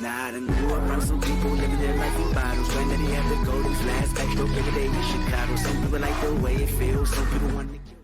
Now I done grew around some people living their life in bottles. Granddaddy had the golden flask, extra bigger day in Chicago. Some people like the way it feels, some people want to kill.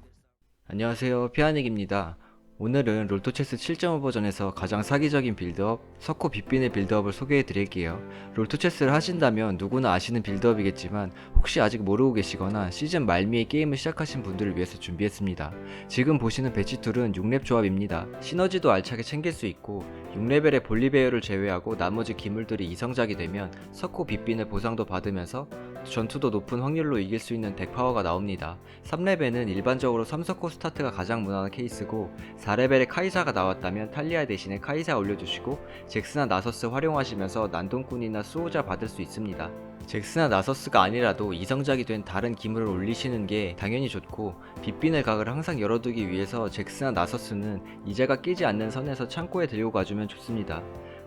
안녕하세요 피아닉입니다 오늘은 롤토체스 7.5 버전에서 가장 사기적인 빌드업 석호 빗빈의 빌드업을 소개해 드릴게요 롤토체스를 하신다면 누구나 아시는 빌드업이겠지만 혹시 아직 모르고 계시거나 시즌 말미에 게임을 시작하신 분들을 위해서 준비했습니다 지금 보시는 배치툴은 6렙 조합입니다 시너지도 알차게 챙길 수 있고 6레벨의 볼리베어를 제외하고 나머지 기물들이 이성작이 되면 석호 빗빈의 보상도 받으면서 전투도 높은 확률로 이길 수 있는 덱 파워가 나옵니다. 3레벨은 일반적으로 3석호 스타트가 가장 무난한 케이스고 4레벨에 카이사가 나왔다면 탈리아 대신에 카이사 올려주시고 잭스나 나서스 활용하시면서 난동꾼이나 수호자 받을 수 있습니다. 잭스나 나서스가 아니라도 이성작이 된 다른 기물을 올리시는 게 당연히 좋고 빗빈의 각을 항상 열어두기 위해서 잭스나 나서스는 이자가 끼지 않는 선에서 창고에 들고 가주면 좋습니다.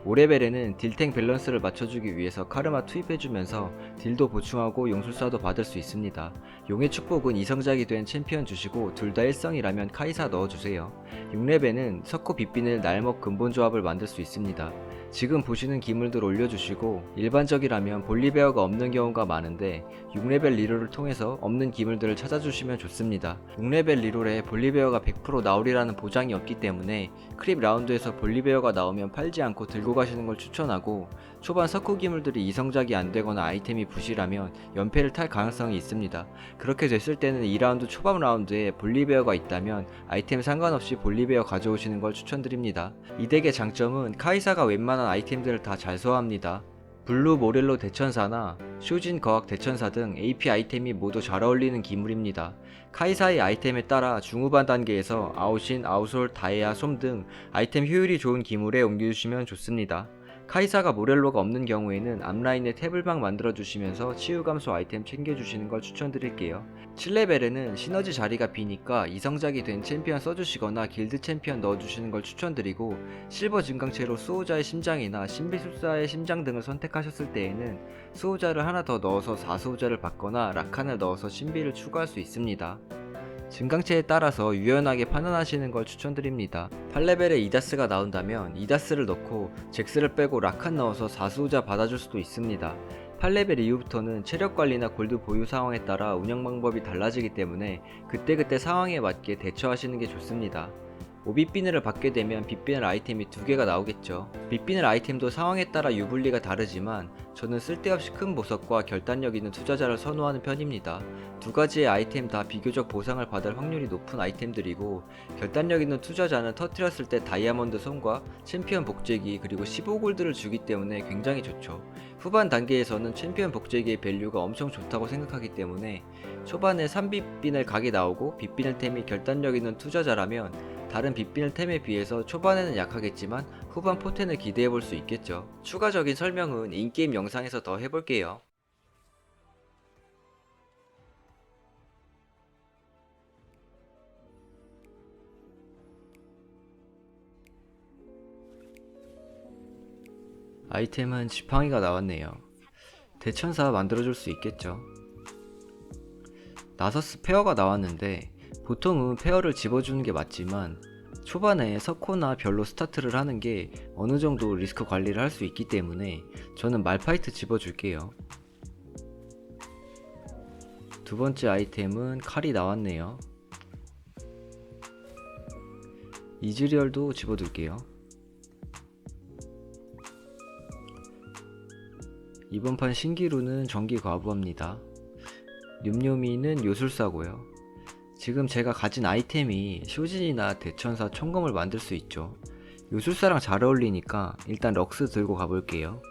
5레벨에는 딜탱 밸런스를 맞춰주기 위해서 카르마 투입해주면서 딜도 보충하고 용술사도 받을 수 있습니다. 용의 축복은 이성작이 된 챔피언 주시고 둘다 1성이라면 카이사 넣어주세요. 6레벨은 석호 빗빈을 날먹 근본 조합을 만들 수 있습니다. 지금 보시는 기물들 올려주시고 일반적이라면 볼리베어가 없는 경우가 많은데 6레벨 리롤을 통해서 없는 기물들을 찾아주시면 좋습니다. 6레벨 리롤에 볼리베어가 100% 나오리라는 보장이 없기 때문에 크립 라운드에서 볼리베어가 나오면 팔지 않고 들고 가시는 걸 추천하고 초반 석호 기물들이 이성작이 안 되거나 아이템이 부실하면 연패를 탈 가능성이 있습니다. 그렇게 됐을 때는 2라운드 초반 라운드에 볼리베어가 있다면 아이템 상관없이 볼리베어 가져오시는 걸 추천드립니다. 이 덱의 장점은 카이사가 웬만한 아이템들을 다 잘 소화합니다. 블루 모렐로 대천사나 쇼진 거학 대천사 등 AP 아이템이 모두 잘 어울리는 기물입니다. 카이사의 아이템에 따라 중후반 단계에서 아웃신, 아웃솔, 다이아, 솜 등 아이템 효율이 좋은 기물에 옮겨주시면 좋습니다. 카이사가 모렐로가 없는 경우에는 앞라인에 탭을방 만들어주시면서 치유 감소 아이템 챙겨주시는 걸 추천드릴게요. 7레벨에는 시너지 자리가 비니까 이성작이 된 챔피언 써주시거나 길드 챔피언 넣어주시는 걸 추천드리고 실버 증강체로 수호자의 심장이나 신비술사의 심장 등을 선택하셨을 때에는 수호자를 하나 더 넣어서 4수호자를 받거나 라칸을 넣어서 신비를 추가할 수 있습니다. 증강체에 따라서 유연하게 판단하시는 걸 추천드립니다. 8레벨에 이다스가 나온다면 이다스를 넣고 잭스를 빼고 라칸 넣어서 4수호자 받아줄 수도 있습니다. 8레벨 이후부터는 체력 관리나 골드 보유 상황에 따라 운영 방법이 달라지기 때문에 그때그때 상황에 맞게 대처하시는 게 좋습니다. 오비비늘을 받게 되면 빗비늘 아이템이 두 개가 나오겠죠. 빗비늘 아이템도 상황에 따라 유불리가 다르지만 저는 쓸데없이 큰 보석과 결단력 있는 투자자를 선호하는 편입니다. 두 가지의 아이템 다 비교적 보상을 받을 확률이 높은 아이템들이고 결단력 있는 투자자는 터트렸을 때 다이아몬드 손과 챔피언 복제기 그리고 15골드를 주기 때문에 굉장히 좋죠. 후반 단계에서는 챔피언 복제기의 밸류가 엄청 좋다고 생각하기 때문에 초반에 3빗빈을 각이 나오고 빗빈을 템이 결단력 있는 투자자라면 다른 빗빈을 템에 비해서 초반에는 약하겠지만 후반 포텐을 기대해 볼 수 있겠죠. 추가적인 설명은 인게임 영상에서 더 해볼게요. 아이템은 지팡이가 나왔네요. 대천사 만들어줄 수 있겠죠. 나서 스 페어가 나왔는데 보통은 페어를 집어주는 게 맞지만 초반에 석호나 별로 스타트를 하는 게 어느 정도 리스크 관리를 할 수 있기 때문에 저는 말파이트 집어줄게요. 두 번째 아이템은 칼이 나왔네요. 이즈리얼도 집어둘게요. 이번 판 신기루는 전기 과부합니다. 뇸뇸이는 요술사고요. 지금 제가 가진 아이템이 쇼진이나 대천사 총검을 만들 수 있죠. 요술사랑 잘 어울리니까 일단 럭스 들고 가볼게요.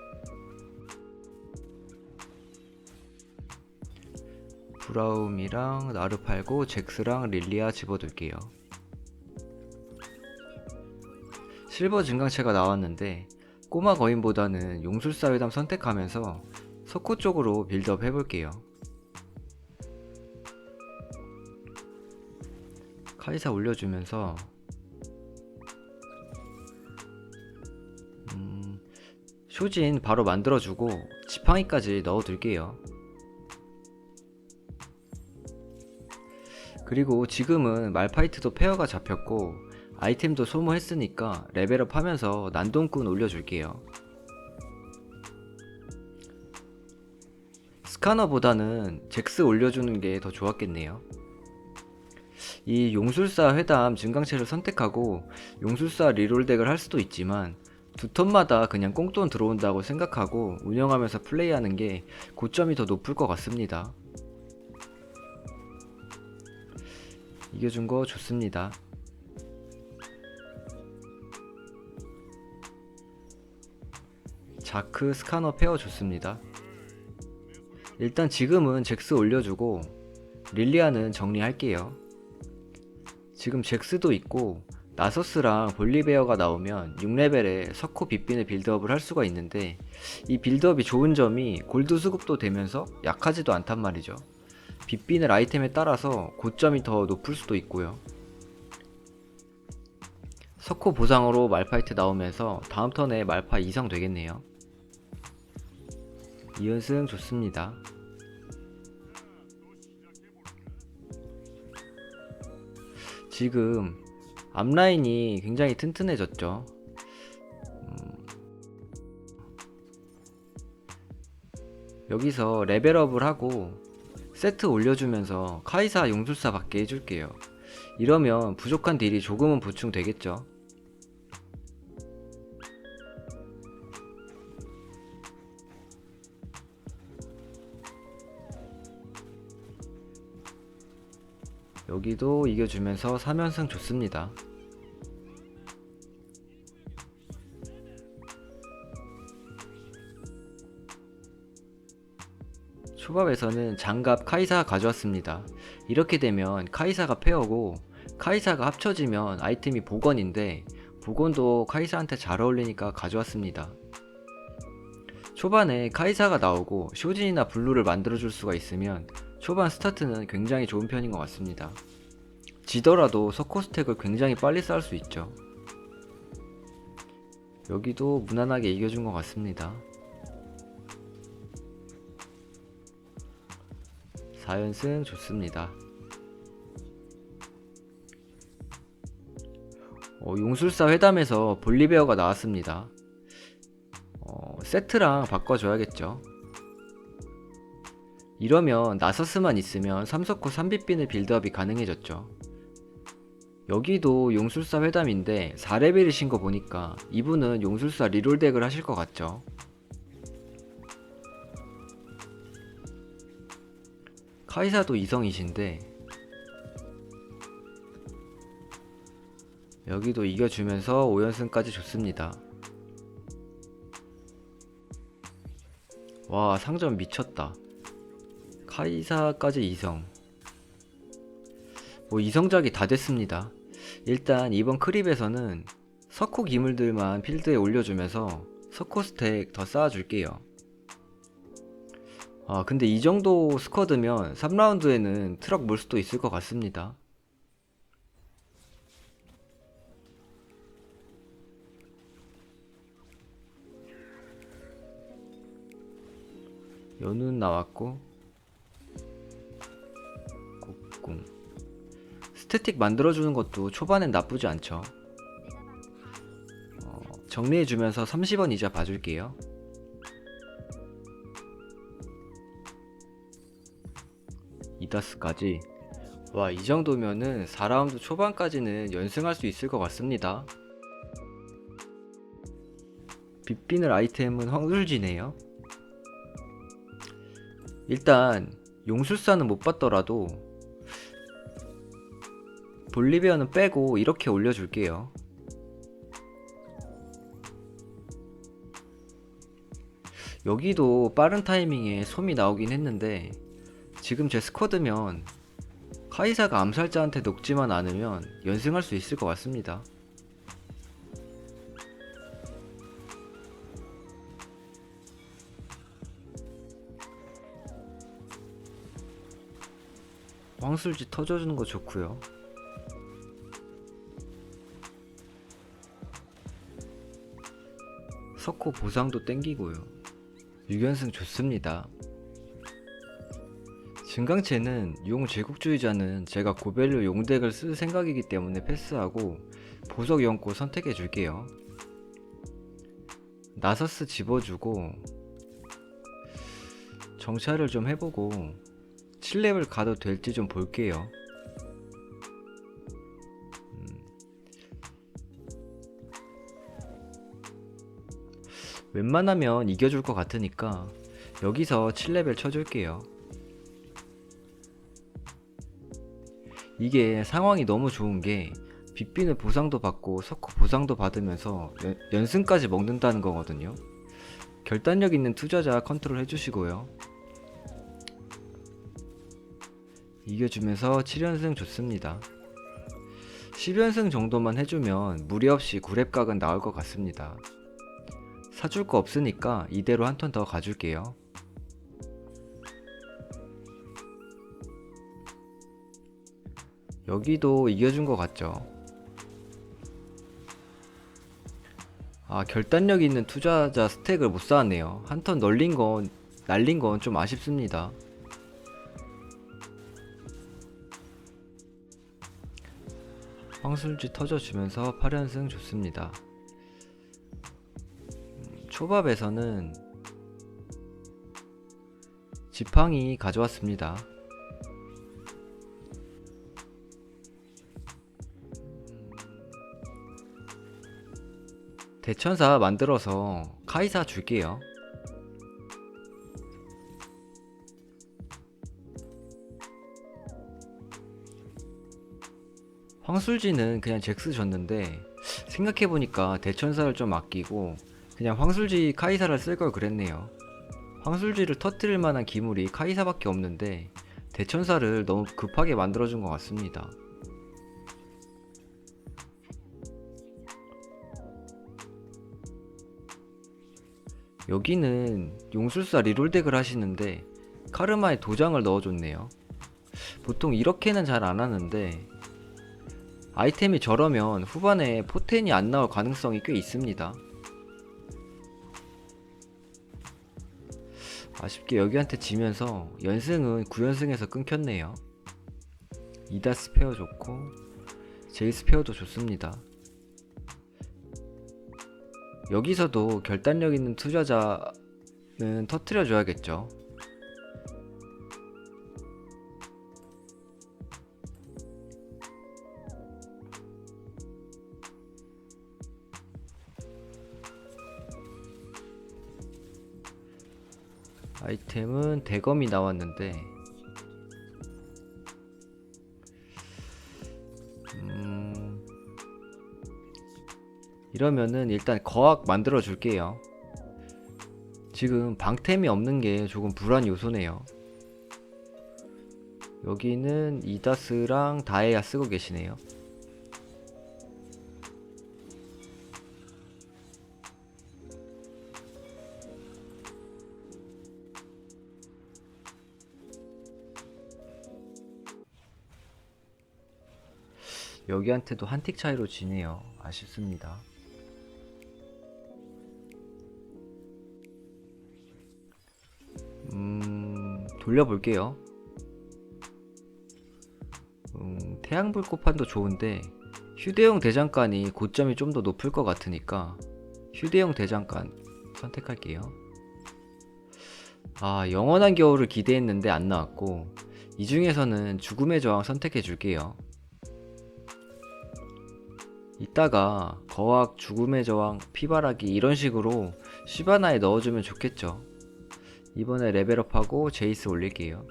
브라움이랑 나르 팔고 잭스랑 릴리아 집어둘게요. 실버 증강체가 나왔는데 꼬마 거인보다는 용술사 회담 선택하면서 석호 쪽으로 빌드업 해볼게요. 카이사 올려주면서 음, 쇼진 바로 만들어주고 지팡이까지 넣어둘게요. 그리고 지금은 말파이트도 페어가 잡혔고 아이템도 소모했으니까 레벨업 하면서 난동꾼 올려줄게요. 스카너보다는 잭스 올려주는 게 더 좋았겠네요. 이 용술사 회담 증강체를 선택하고 용술사 리롤 덱을 할 수도 있지만 두 턴마다 그냥 꽁돈 들어온다고 생각하고 운영하면서 플레이하는 게 고점이 더 높을 것 같습니다. 이겨준 거 좋습니다. 자크 스카너 페어 좋습니다. 일단 지금은 잭스 올려주고 릴리아는 정리할게요. 지금 잭스도 있고 나서스랑 볼리베어가 나오면 6레벨에 석호 빗빈의 빌드업을 할 수가 있는데 이 빌드업이 좋은 점이 골드 수급도 되면서 약하지도 않단 말이죠. 빗빈을 아이템에 따라서 고점이 더 높을 수도 있고요. 석호 보상으로 말파이트 나오면서 다음 턴에 말파 2성 되겠네요. 2연승 좋습니다. 지금 앞라인이 굉장히 튼튼해졌죠. 음. 여기서 레벨업을 하고 세트 올려주면서 카이사 용술사 받게 해줄게요. 이러면 부족한 딜이 조금은 보충되겠죠. 여기도 이겨주면서 3연승 좋습니다. 초밥에서는 장갑 카이사 가져왔습니다. 이렇게 되면 카이사가 페어고 카이사가 합쳐지면 아이템이 복원인데 복원도 카이사한테 잘 어울리니까 가져왔습니다. 초반에 카이사가 나오고 쇼진이나 블루를 만들어줄 수가 있으면 초반 스타트는 굉장히 좋은 편인 것 같습니다. 지더라도 서코 스택을 굉장히 빨리 쌓을 수 있죠. 여기도 무난하게 이겨준 것 같습니다. 4연승 좋습니다. 어, 용술사 회담에서 볼리베어가 나왔습니다. 어, 세트랑 바꿔줘야겠죠. 이러면 나서스만 있으면 3석호 3빗빈의 빌드업이 가능해졌죠. 여기도 용술사 회담인데 4레벨이신 거 보니까 이분은 용술사 리롤 덱을 하실 것 같죠. 카이사도 이성이신데 여기도 이겨주면서 5연승까지 좋습니다. 와 상점 미쳤다. 카이사까지 이성. 뭐 이성작이 다 됐습니다. 일단 이번 크립에서는 석호 기물들만 필드에 올려주면서 석호 스택 더 쌓아줄게요. 아 근데 이 정도 스쿼드면 3라운드에는 트럭 몰 수도 있을 것 같습니다. 연운 나왔고 스태틱 만들어주는 것도 초반엔 나쁘지 않죠. 어, 정리해주면서 30원 이자 봐줄게요. 이다스까지. 와 이 정도면은 4라운드 초반까지는 연승할 수 있을 것 같습니다. 빗비늘 아이템은 황술지네요. 일단 용술사는 못 봤더라도 볼리비아는 빼고 이렇게 올려줄게요. 여기도 빠른 타이밍에 솜이 나오긴 했는데 지금 제 스쿼드면 카이사가 암살자한테 녹지만 않으면 연승할 수 있을 것 같습니다. 황술지 터져주는 거 좋고요. 석호 보상도 땡기고요. 6연승 좋습니다. 증강체는 용 제국주의자는 제가 고벨로 용덱을 쓸 생각이기 때문에 패스하고 보석 연꽃 선택해 줄게요. 나서스 집어주고 정찰을 좀 해보고 7렙을 가도 될지 좀 볼게요. 웬만하면 이겨줄 것 같으니까 여기서 7레벨 쳐줄게요. 이게 상황이 너무 좋은 게 빗비는 보상도 받고 석호 보상도 받으면서 연, 연승까지 먹는다는 거거든요. 결단력 있는 투자자 컨트롤 해주시고요. 이겨주면서 7연승 좋습니다. 10연승 정도만 해주면 무리 없이 9렙 각은 나올 것 같습니다. 사줄 거 없으니까 이대로 한 턴 더 가줄게요. 여기도 이겨준 것 같죠? 아, 결단력 있는 투자자 스택을 못 쌓았네요. 한 턴 널린 건, 날린 건 좀 아쉽습니다. 황술지 터져주면서 8연승 좋습니다. 음, 초밥에서는 지팡이 가져왔습니다. 대천사 만들어서 카이사 줄게요. 황술지는 그냥 잭스 줬는데 생각해보니까 대천사를 좀 아끼고 그냥 황술지 카이사를 쓸 걸 그랬네요. 황술지를 터뜨릴 만한 기물이 카이사밖에 없는데 대천사를 너무 급하게 만들어준 것 같습니다. 여기는 용술사 리롤덱을 하시는데 카르마에 도장을 넣어줬네요. 보통 이렇게는 잘 안 하는데 아이템이 저러면 후반에 포텐이 안 나올 가능성이 꽤 있습니다. 아쉽게 여기한테 지면서 연승은 9연승에서 끊겼네요. 이다 스페어 좋고 제이 스페어도 좋습니다. 여기서도 결단력 있는 투자자는 터트려 줘야겠죠. 아이템은 대검이 나왔는데 음, 이러면은 일단 거학 만들어 줄게요. 지금 방템이 없는 게 조금 불안 요소네요. 여기는 이다스랑 다에야 쓰고 계시네요. 여기한테도 한 틱 차이로 지네요. 아쉽습니다. 음, 돌려볼게요. 음, 태양불꽃판도 좋은데 휴대용 대장간이 고점이 좀 더 높을 것 같으니까 휴대용 대장간 선택할게요. 아, 영원한 겨울을 기대했는데 안 나왔고 이 중에서는 죽음의 저항 선택해 줄게요. 이따가 거학, 죽음의 저항, 피바라기 이런 식으로 시바나에 넣어주면 좋겠죠. 이번에 레벨업하고 제이스 올릴게요.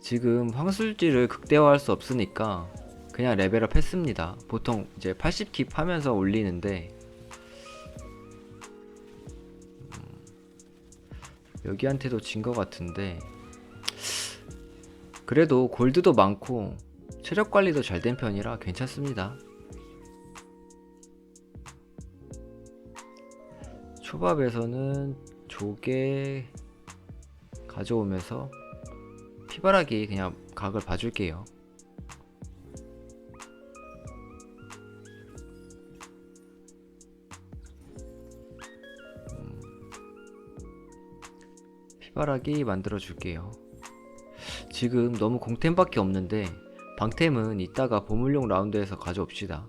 지금 황술지를 극대화할 수 없으니까 그냥 레벨업 했습니다. 보통 이제 80킵 하면서 올리는데 음, 여기한테도 진 것 같은데 그래도 골드도 많고 체력 관리도 잘 된 편이라 괜찮습니다. 초밥에서는 조개 가져오면서 피바라기 그냥 각을 봐줄게요. 음, 피바라기 만들어 줄게요. 지금 너무 공템밖에 없는데 방템은 이따가 보물용 라운드에서 가져옵시다.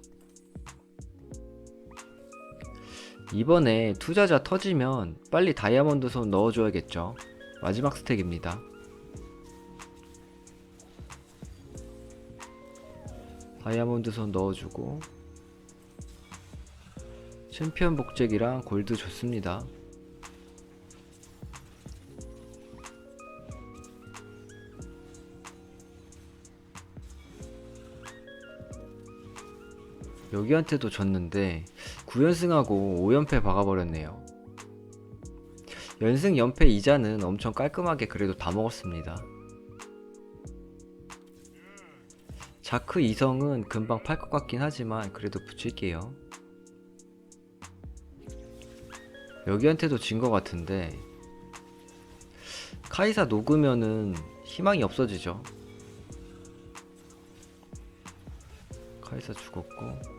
이번에 투자자 터지면 빨리 다이아몬드 손 넣어줘야겠죠. 마지막 스택입니다. 다이아몬드 손 넣어주고 챔피언 복제기랑 골드 좋습니다. 여기한테도 졌는데 9연승하고 5연패 박아버렸네요. 연승 연패 이자는 엄청 깔끔하게 그래도 다 먹었습니다. 자크 2성은 금방 팔 것 같긴 하지만 그래도 붙일게요. 여기한테도 진 것 같은데 카이사 녹으면은 희망이 없어지죠. 카이사 죽었고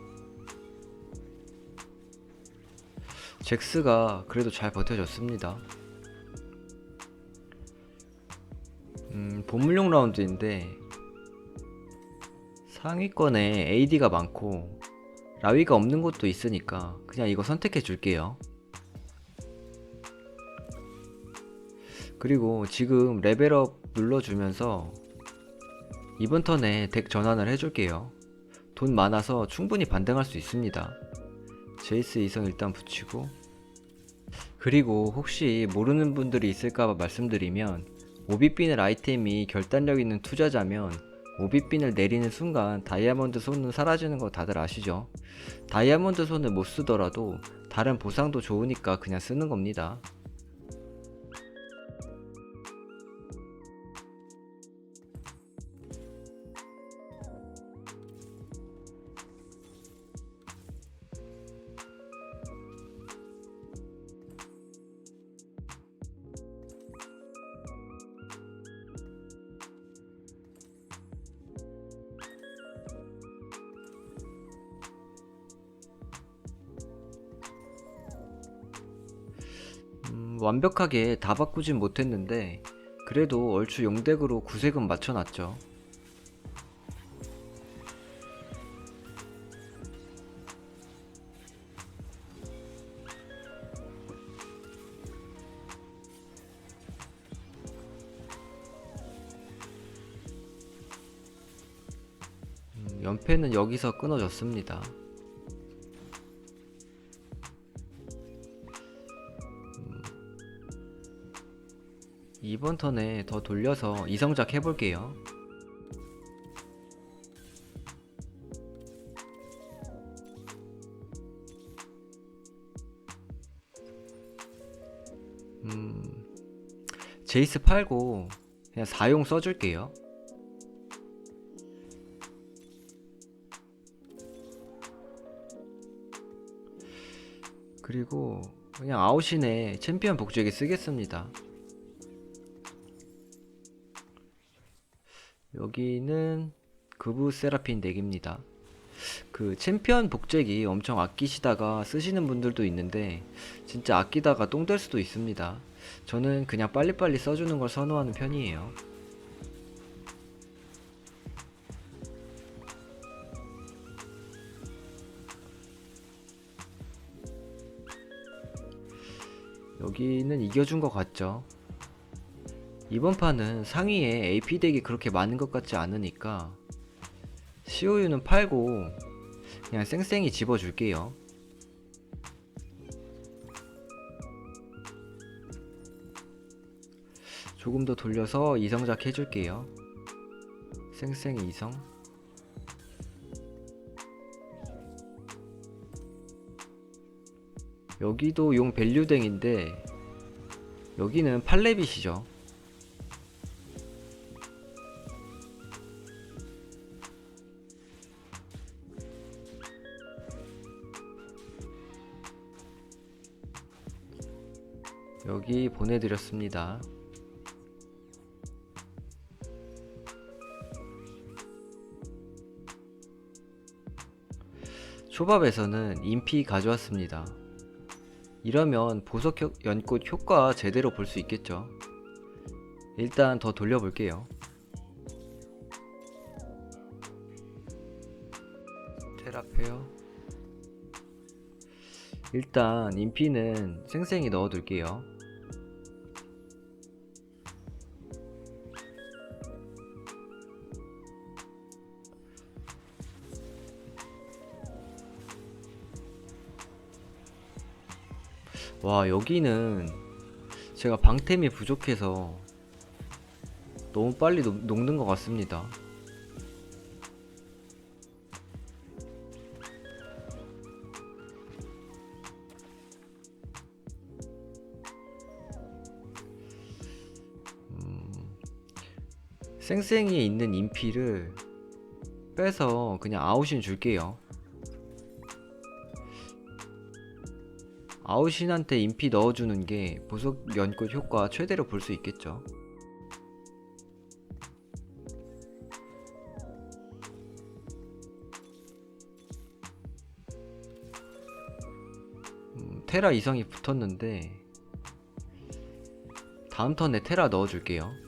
잭스가 그래도 잘 버텨줬습니다. 음, 보물용 라운드인데 상위권에 AD가 많고 라위가 없는 곳도 있으니까 그냥 이거 선택해 줄게요. 그리고 지금 레벨업 눌러주면서 이번 턴에 덱 전환을 해줄게요. 돈 많아서 충분히 반등할 수 있습니다. 제이스 이성 일단 붙이고 그리고 혹시 모르는 분들이 있을까봐 말씀드리면 오비빈을 아이템이 결단력 있는 투자자면 오비빈을 내리는 순간 다이아몬드 손은 사라지는 거 다들 아시죠? 다이아몬드 손을 못 쓰더라도 다른 보상도 좋으니까 그냥 쓰는 겁니다. 완벽하게 다 바꾸진 못했는데 그래도 얼추 용덱으로 구색은 맞춰놨죠. 음, 연패는 여기서 끊어졌습니다. 이번 턴에 더 돌려서 이성작 해볼게요. 음, 제이스 팔고 그냥 사용 써줄게요. 그리고 그냥 아웃이네 챔피언 복제기 쓰겠습니다. 여기는 그부 세라핀 덱입니다. 그 챔피언 복제기 엄청 아끼시다가 쓰시는 분들도 있는데 진짜 아끼다가 똥 될 수도 있습니다. 저는 그냥 빨리빨리 써주는 걸 선호하는 편이에요. 여기는 이겨준 것 같죠? 이번 판은 상위에 AP 덱이 그렇게 많은 것 같지 않으니까 COU는 팔고 그냥 쌩쌩이 집어줄게요. 조금 더 돌려서 이성작 해줄게요. 쌩쌩이 이성. 여기도 용 밸류댕인데 여기는 팔레빗이죠. 여기 보내드렸습니다. 초밥에서는 인피 가져왔습니다. 이러면 보석 효- 연꽃 효과 제대로 볼 수 있겠죠. 일단 더 돌려볼게요. 세라페어 일단 인피는 생생히 넣어둘게요 와 여기는 제가 방템이 부족해서 너무 빨리 녹, 녹는 것 같습니다 쌩쌩이에 있는 인피를 빼서 그냥 아웃신 줄게요. 아웃신한테 인피 넣어주는 게 보석 연꽃 효과 최대로 볼 수 있겠죠. 음, 테라 이성이 붙었는데 다음 턴에 테라 넣어줄게요.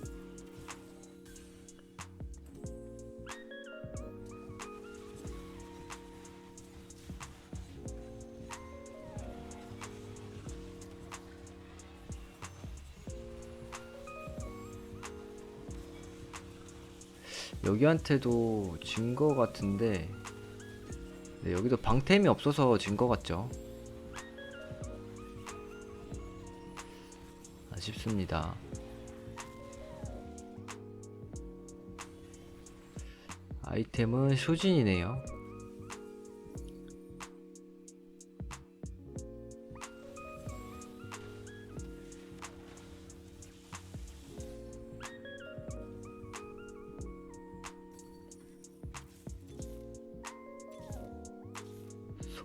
여기한테도 진 거 같은데 네, 여기도 방템이 없어서 진 거 같죠? 아쉽습니다. 아이템은 쇼진이네요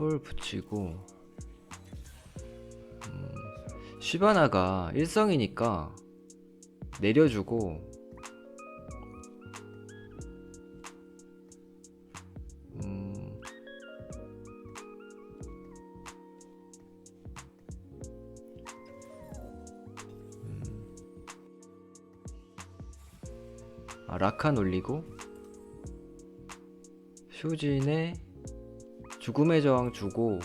솔 붙이고 음, 시바나가 일성이니까 내려주고 음, 음. 아, 라칸 올리고 쇼진에 죽음의 저항 주고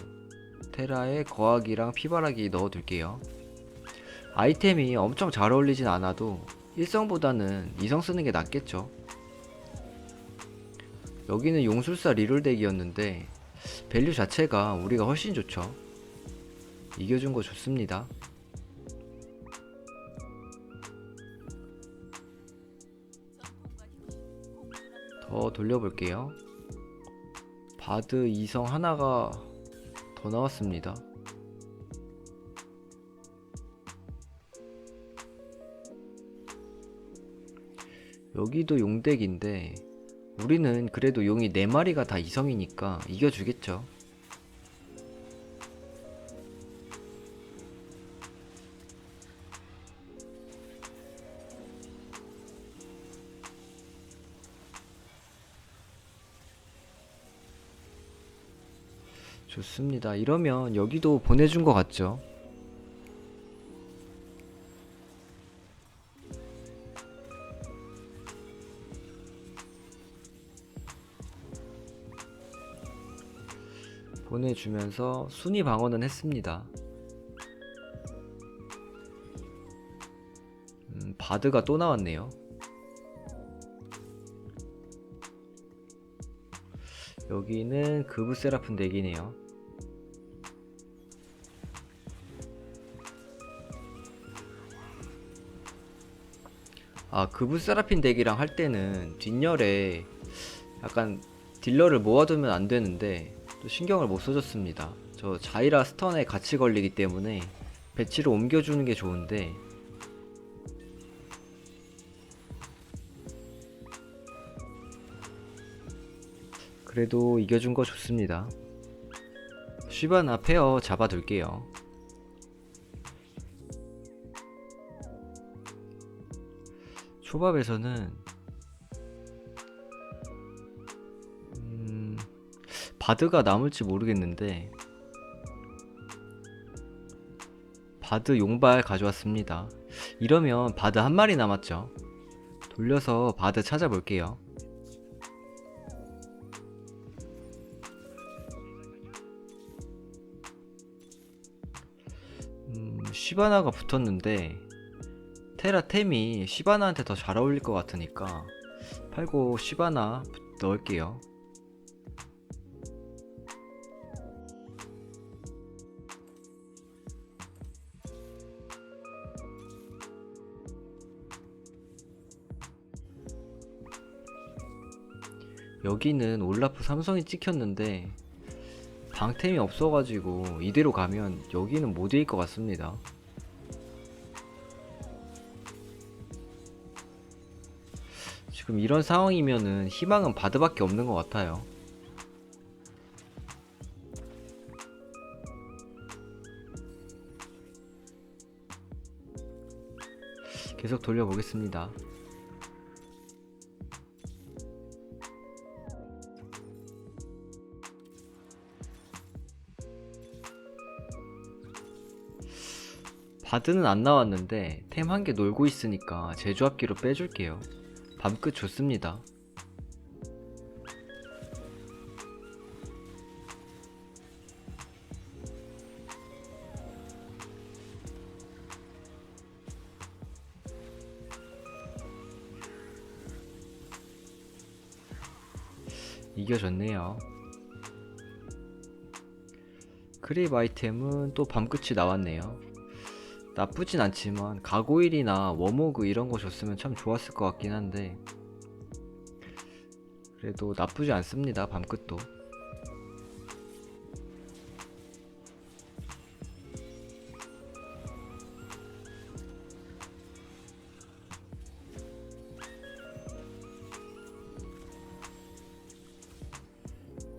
테라에 거하기랑 피바라기 넣어둘게요. 아이템이 엄청 잘 어울리진 않아도 1성보다는 2성 쓰는 게 낫겠죠. 여기는 용술사 리롤 덱이었는데 밸류 자체가 우리가 훨씬 좋죠. 이겨준 거 좋습니다. 더 돌려볼게요. 바드 2성 하나가 더 나왔습니다. 여기도 용덱인데 우리는 그래도 용이 4마리가 다 2성이니까 이겨주겠죠. 좋습니다. 이러면 여기도 보내준 것 같죠? 보내주면서 순위 방어는 했습니다. 음, 바드가 또 나왔네요. 여기는 그브 세라핀 덱이네요. 아, 그브 세라핀 덱이랑 할 때는 뒷열에 약간 딜러를 모아두면 안 되는데 또 신경을 못 써줬습니다. 저 자이라 스턴에 같이 걸리기 때문에 배치를 옮겨주는 게 좋은데 그래도 이겨준 거 좋습니다. 쉬바나 페어 잡아둘게요. 초밥에서는 음, 바드가 남을지 모르겠는데 바드 용발 가져왔습니다. 이러면 바드 한 마리 남았죠. 돌려서 바드 찾아볼게요. 음, 시바나가 붙었는데 테라템이 시바나한테 더 잘 어울릴 것 같으니까 팔고 시바나 넣을게요. 여기는 올라프 삼성이 찍혔는데 방템이 없어가지고 이대로 가면 여기는 못 이길 것 같습니다. 지금 이런 상황이면은 희망은 바드밖에 없는 것 같아요. 계속 돌려보겠습니다. 바드는 안 나왔는데 템 한 개 놀고 있으니까 제조합기로 빼줄게요. 밤끝 좋습니다. 이겨졌네요. 크립 아이템은 또 밤끝이 나왔네요. 나쁘진 않지만 가고일이나 워모그 이런 거 줬으면 참 좋았을 것 같긴 한데 그래도 나쁘지 않습니다 밤끝도.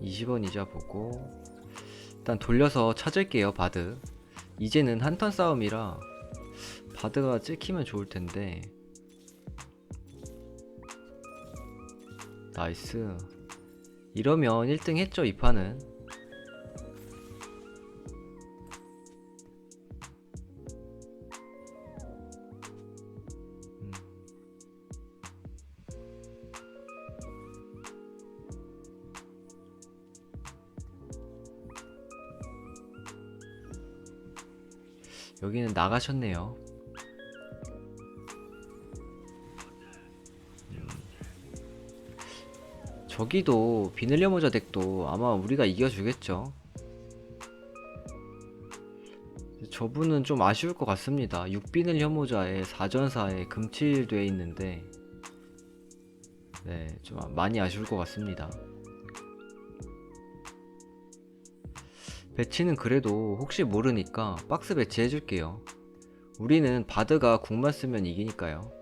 (20원) 이자 보고 일단 돌려서 찾을게요 바드. 이제는 한턴 싸움이라 바드가 찍히면 좋을 텐데 나이스 이러면 1등 했죠 이 판은 음. 여기는 나가셨네요. 저기도 비늘려 모자 덱도 아마 우리가 이겨주겠죠. 저분은 좀 아쉬울 것 같습니다. 6비늘 혐오자에 4전사에 금칠돼 있는데 네, 좀 많이 아쉬울 것 같습니다. 배치는 그래도 혹시 모르니까 박스 배치 해줄게요. 우리는 바드가 궁만 쓰면 이기니까요.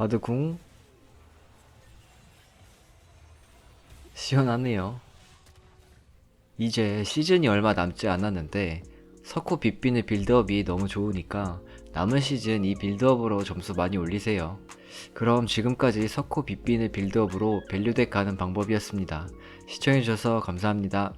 바드 궁 시원하네요. 이제 시즌이 얼마 남지 않았는데 석호 빗빈의 빌드업이 너무 좋으니까 남은 시즌 이 빌드업으로 점수 많이 올리세요. 그럼 지금까지 석호 빗빈의 빌드업으로 밸류덱 가는 방법이었습니다. 시청해주셔서 감사합니다.